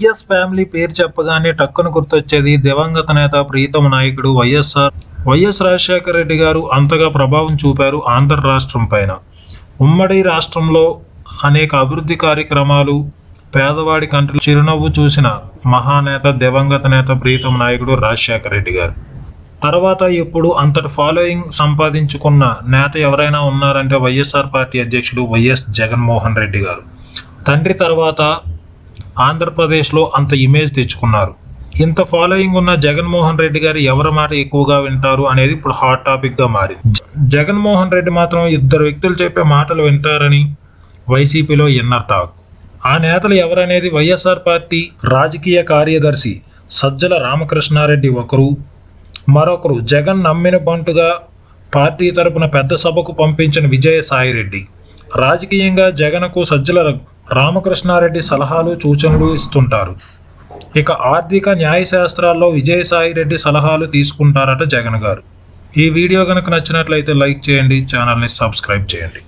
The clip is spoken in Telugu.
వైఎస్ ఫ్యామిలీ పేరు చెప్పగానే టక్కున గుర్తొచ్చేది దివంగత నేత ప్రీతమ నాయకుడు వైఎస్ఆర్. వైఎస్ రాజశేఖర రెడ్డి గారు అంతగా ప్రభావం చూపారు ఆంధ్ర రాష్ట్రం పైన. ఉమ్మడి రాష్ట్రంలో అనేక అభివృద్ధి కార్యక్రమాలు పేదవాడి కంటిలో చిరునవ్వు చూసిన మహానేత దివంగత నేత ప్రీతమ నాయకుడు రాజశేఖర రెడ్డి గారు. తర్వాత ఇప్పుడు అంతటి ఫాలోయింగ్ సంపాదించుకున్న నేత ఎవరైనా ఉన్నారంటే వైఎస్ఆర్ పార్టీ అధ్యక్షుడు వైఎస్ జగన్మోహన్ రెడ్డి గారు. తండ్రి తర్వాత ఆంధ్రప్రదేశ్లో అంత ఇమేజ్ తెచ్చుకున్నారు. ఇంత ఫాలోయింగ్ ఉన్న జగన్మోహన్ రెడ్డి గారు ఎవరి మాట ఎక్కువగా వింటారు అనేది ఇప్పుడు హాట్ టాపిక్గా మారింది. జగన్మోహన్ రెడ్డి మాత్రం ఇద్దరు వ్యక్తులు చెప్పే మాటలు వింటారని వైసీపీలో ఇన్నర్ టాక్. ఆ నేతలు ఎవరనేది వైఎస్ఆర్ పార్టీ రాజకీయ కార్యదర్శి సజ్జల రామకృష్ణారెడ్డి ఒకరు మరొకరు జగన్ నమ్మిన బంటుగా పార్టీ తరపున పెద్ద సభకు పంపించిన విజయసాయిరెడ్డి. రాజకీయంగా జగన్కు సజ్జల రామకృష్ణారెడ్డి సలహాలు సూచనలు ఇస్తుంటారు. ఇక ఆర్థిక న్యాయశాస్త్రాల్లో విజయసాయిరెడ్డి సలహాలు తీసుకుంటారట జగన్ గారు. ఈ వీడియో కనుక నచ్చినట్లయితే లైక్ చేయండి ఛానల్ని సబ్స్క్రైబ్ చేయండి.